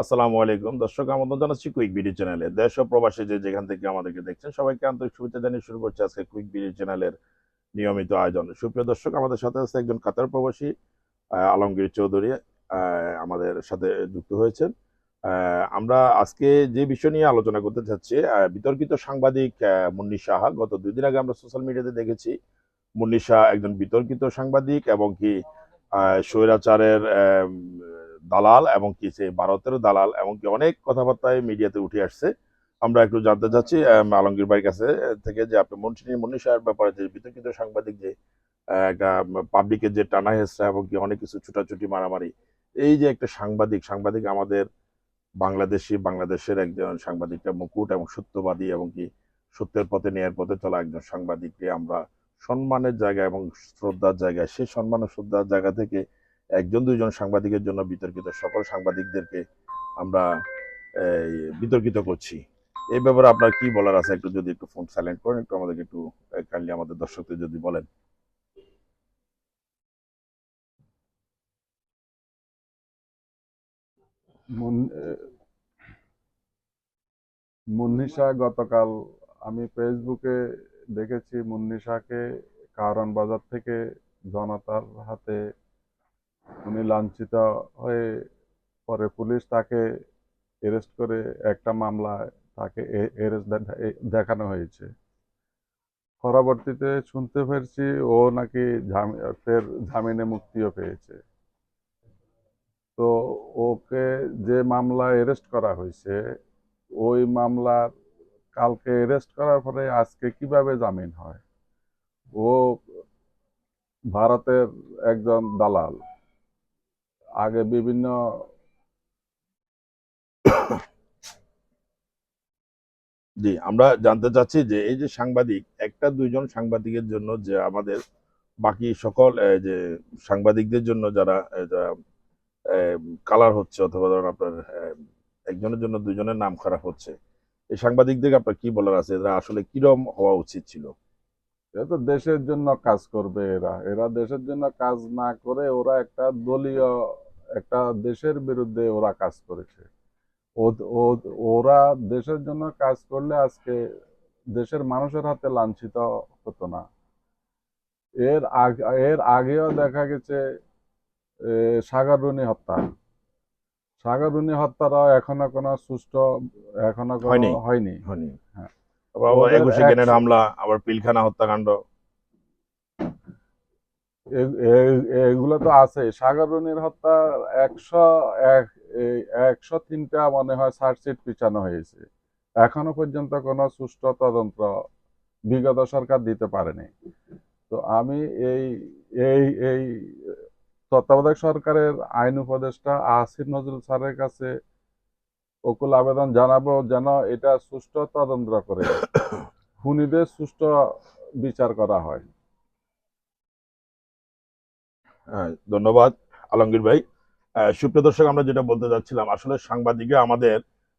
আসসালামু আলাইকুম। দর্শক, আমন্ত্রণ জানাচ্ছি কুইক ভিডিও চ্যানেলে দেশ ও প্রবাসী যে যেখান থেকে আমাদেরকে দেখছেন, সবাইকে আন্তরিক শুভেচ্ছা জানিয়ে শুরু করছে আজকে কুইক ভিডিও চ্যানেলের নিয়মিত আয়োজন। সুপ্রিয় দর্শক, আমাদের সাথে আছে একজন কাতার প্রবাসী আলমগীর চৌধুরী আমাদের সাথে যুক্ত হয়েছেন। আমরা আজকে যে বিষয় নিয়ে আলোচনা করতে চাচ্ছি বিতর্কিত সাংবাদিক মুন্নি সাহা। গত দুই দিন আগে আমরা সোশ্যাল মিডিয়াতে দেখেছি, মুন্নি শাহ একজন বিতর্কিত সাংবাদিক এবং কি স্বৈরাচারের দালাল এবং কি সে ভারতের দালাল এবং কি অনেক কথাবার্তায় মিডিয়াতে উঠে আসছে। আমরা একটু জানতে চাচ্ছি আলমগীর ভাইয়ের কাছে থেকে যে আপনি মন্ত্রী মুন্নি শাহের ব্যাপারে যে বিতর্কিত সাংবাদিক যে একটা পাবলিকের যে টানা হেসরা এবং কি অনেক কিছু ছুটাছুটি, মারামারি, এই যে একটা সাংবাদিক সাংবাদিক আমাদের বাংলাদেশি, বাংলাদেশের একজন সাংবাদিকটা মুকুট এবং সত্যবাদী এবং কি সত্যের পথে, ন্যায়ের পথে চলা একজন সাংবাদিককে আমরা সম্মানের জায়গা এবং শ্রদ্ধার জায়গায়, সেই সম্মান ও শ্রদ্ধার জায়গা থেকে একজন, দুইজন সাংবাদিকের জন্য বিতর্কিত, সকল সাংবাদিকদেরকে আমরা বিতর্কিত করছি। এই ব্যাপারে আপনার কি বলার আছে? একটু যদি একটু ফোন সাইলেন্ট করেন, একটু আমাদেরকে একটু কাইন্ডলি আমাদের দর্শকদের যদি বলেন। মুন্নিশা গতকাল আমি ফেসবুকে দেখেছি মুন্নিশাকে কারণ বাজার থেকে জনতার হাতে উনি লাঞ্ছিত হয়ে পরে পুলিশ তাকে অ্যারেস্ট করে একটা মামলায় তাকে দেখানো হয়েছে। পরবর্তীতে শুনতে পেরেছি ও নাকি ফের জামিনে মুক্তিও পেয়েছে। তো ওকে যে মামলায় অ্যারেস্ট করা হয়েছে, ওই মামলার কালকে অ্যারেস্ট করার পরে আজকে কীভাবে জামিন হয়? ও ভারতের একজন দালাল। আগে বিভিন্ন জি, আমরা জানতে চাচ্ছি যে এই যে সাংবাদিক, একটা দুইজন সাংবাদিকের জন্য যে আমাদের বাকি সকল যে সাংবাদিকদের জন্য যারা কালার হচ্ছে অথবা ধরুন আপনার একজনের জন্য দুজনের নাম খারাপ হচ্ছে, এই সাংবাদিকদের আপনার কি বলার আছে? এরা আসলে কিরম হওয়া উচিত ছিল? এরা তো দেশের জন্য কাজ করবে এরা। এরা দেশের জন্য কাজ না করে ওরা একটা দলীয় একটা দেশের বিরুদ্ধে ওরা কাজ করেছে। ওরা দেশের জন্য কাজ করলে আজকে দেশের মানুষের হাতে লাঞ্ছিত হতো না। এর আগ- এর আগেও দেখা গেছে সাগররুনি হত্যা। সাগররুনি হত্যারও এখনও কোনো সুষ্ঠু এখনও হয়নি। হয়নি। হ্যাঁ। একুশে গ্রেনেড হামলা আবার পিলখানা হত্যাকাণ্ড। এগুলো তো আছে। সাগররুনির হত্যা একশো একশো তিনটা মনে হয় চার্জশিট পিছানো হয়েছে। এখনও পর্যন্ত কোনো সুষ্ঠু তদন্ত বিগত সরকার দিতে পারেনি। তো আমি এই এই এই তত্ত্বাবধায়ক সরকারের আইন উপদেষ্টা আসিফ নজরুল স্যারের কাছে ওকুল আবেদন জানাব যেন এটা সুষ্ঠু তদন্ত করে খুনিদের সুষ্ঠু বিচার করা হ্যাঁ, ধন্যবাদ, আলমগীর ভাই। সুপ্রিয় দর্শক, আমরা যেটা বলতে যাচ্ছিলাম, আসলে সাংবাদিকরা আমাদের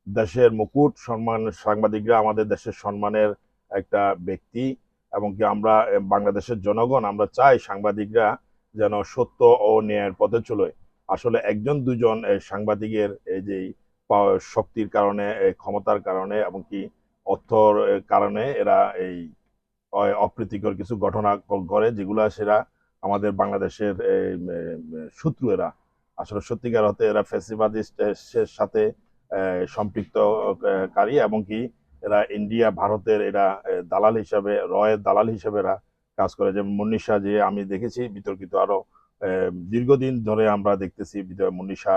দেশের মুকুট সম্মান, সাংবাদিকরা আমাদের দেশের সম্মানের একটা ব্যক্তি, এবং কি আমরা বাংলাদেশের জনগণ, আমরা চাই সাংবাদিকরা যেন সত্য ও ন্যায়ের পথে চলে। আসলে একজন, দুজন সাংবাদিকের এই যে শক্তির কারণে ক্ষমতার কারণে, এবং কি অর্থর কারণে এরা এই অপ্রীতিকর কিছু ঘটনা করে যেগুলা সেরা আমাদের বাংলাদেশের শত্রু এরা আসলে সত্যিকার হতে এরা ফ্যাসিবাদিস্টের সাথে আহ, সম্পৃক্ত আহ, কারী এবং কি এরা ইন্ডিয়া ভারতের এরা দালাল হিসাবে রয়ের দালাল হিসাবে এরা কাজ করে। যেমন মনীষা যে আমি দেখেছি বিতর্কিত আরও দীর্ঘদিন ধরে আমরা দেখতেছি মনীষা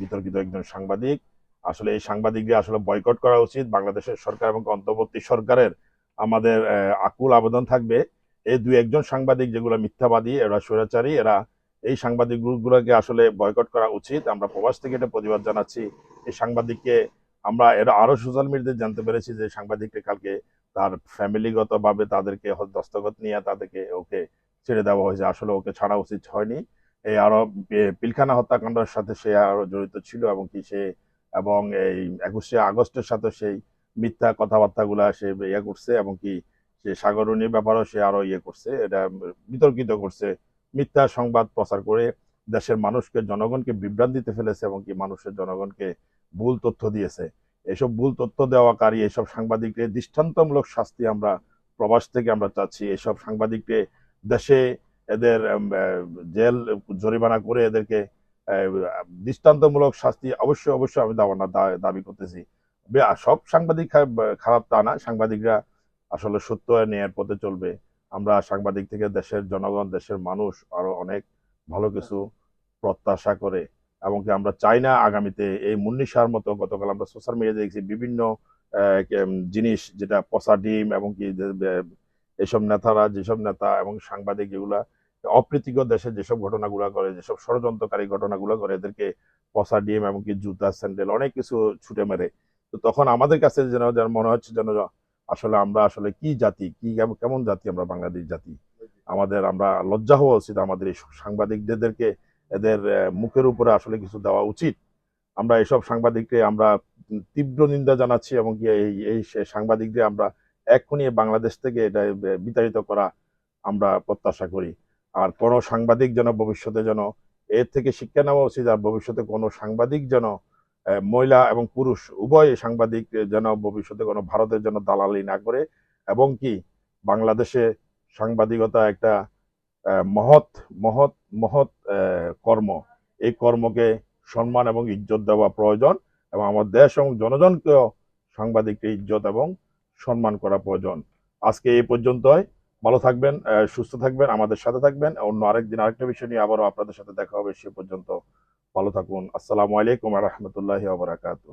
বিতর্কিত একজন সাংবাদিক। আসলে এই সাংবাদিকদের আসলে বয়কট করা উচিত। বাংলাদেশের সরকার এবং অন্তর্বর্তী সরকারের আমাদের আকুল আবেদন থাকবে। এই দুই একজন সাংবাদিক যেগুলো মিথ্যাবাদী, এরা স্বৈরাচারী, এরা এই সাংবাদিক গ্রুপগুলোকে আসলে বয়কট করা উচিত। আমরা প্রবাস থেকে এটা প্রতিবাদ জানাচ্ছি। এই সাংবাদিককে আমরা, এরা আরও সোশ্যাল মিডিয়াতে জানতে পেরেছি যে সাংবাদিককে কালকে তার ফ্যামিলিগতভাবে তাদেরকে দস্তখত নিয়ে তাদেরকে ওকে ছেড়ে দেওয়া হয়েছে। আসলে ওকে ছাড়া উচিত হয়নি। এই আরও পি- পিলখানা হত্যাকাণ্ডের সাথে সে আরও জড়িত ছিল এবং কি সে এবং এই একুশে আগস্টের সাথে সেই মিথ্যা কথাবার্তাগুলা সে ইয়ে করছে এবং কি সে সাগরণীর ব্যাপারেও সে আরও ইয়ে করছে, এটা বিতর্কিত করছে। মিথ্যা সংবাদ প্রচার করে দেশের মানুষকে, জনগণকে বিভ্রান্তিতে ফেলেছে এবং কি মানুষের জনগণকে ভুল তথ্য দিয়েছে। এসব ভুল তথ্য দেওয়াকারী, এসব সাংবাদিকদের দৃষ্টান্তমূলক শাস্তি আমরা প্রবাস থেকে আমরা চাচ্ছি। এসব সাংবাদিককে দেশে এদের জেল, জরিমানা করে এদেরকে দৃষ্টান্তমূলক শাস্তি অবশ্যই অবশ্যই আমি দাবা দা- দাবি করতেছি। সব সাংবাদিক খারাপ তা না। সাংবাদিকরা আসলে সত্য আর ন্যায়ের পথে চলবে। আমরা সাংবাদিক থেকে দেশের জনগণ দেশের মানুষ আরও অনেক ভালো কিছু প্রত্যাশা করে এবং কি আমরা চাই না আগামীতে এই মুন্নিশার মতো গতকাল আমরা সোশ্যাল মিডিয়াতে দেখছি বিভিন্ন জিনিস যেটা পচা ডিম এবং কি এসব নেতারা যেসব নেতা এবং সাংবাদিক যেগুলা অপ্রীতিকর দেশে যেসব ঘটনাগুলো করে যেসব ষড়যন্ত্রকারী ঘটনাগুলো করে এদেরকে পচা ডিম এবং কি জুতা স্যান্ডেল অনেক কিছু ছুটে মেরে। তো তখন আমাদের কাছে যেন যেন মনে হচ্ছে যেন আসলে আমরা আসলে কি জাতি, কি কেমন- জাতি আমরা বাংলাদেশ জাতি? আমাদের আমরা লজ্জা হওয়া উচিত আমাদের এই সাংবাদিকদেরকে এদের মুখের উপরে আসলে কিছু দেওয়া উচিত। আমরা এসব সাংবাদিককে আমরা তীব্র নিন্দা জানাচ্ছি এবং এই এই সাংবাদিকদের আমরা এক্ষুনি বাংলাদেশ থেকে এটা বিতাড়িত করা আমরা প্রত্যাশা করি। আর কোন সাংবাদিক যেন ভবিষ্যতে যেন এর থেকে শিক্ষা নেওয়া উচিত আর ভবিষ্যতে কোনো সাংবাদিক যেন মহিলা এবং পুরুষ উভয় সাংবাদিক যেন ভবিষ্যতে কোনো ভারতের জন্য দালালি না করে এবং কি বাংলাদেশে সাংবাদিকতা একটা মহৎ মহৎ মহৎ কর্ম। এই কর্মকে সম্মান এবং ইজ্জত দেওয়া প্রয়োজন এবং আমার দেশ এবং জনজনকেও সাংবাদিককে ইজ্জত এবং সম্মান করা প্রয়োজন। আজকে এই পর্যন্তই। ভালো থাকবেন সুস্থ থাকবেন, আমাদের সাথে থাকবেন। অন্য আরেকদিন আরেকটা বিষয় নিয়ে আবারও আপনাদের সাথে দেখা হবে সে পর্যন্ত। ভালো থাকুন। আসসালামু আলাইকুম রহমতুল্লাহ বারাকাতু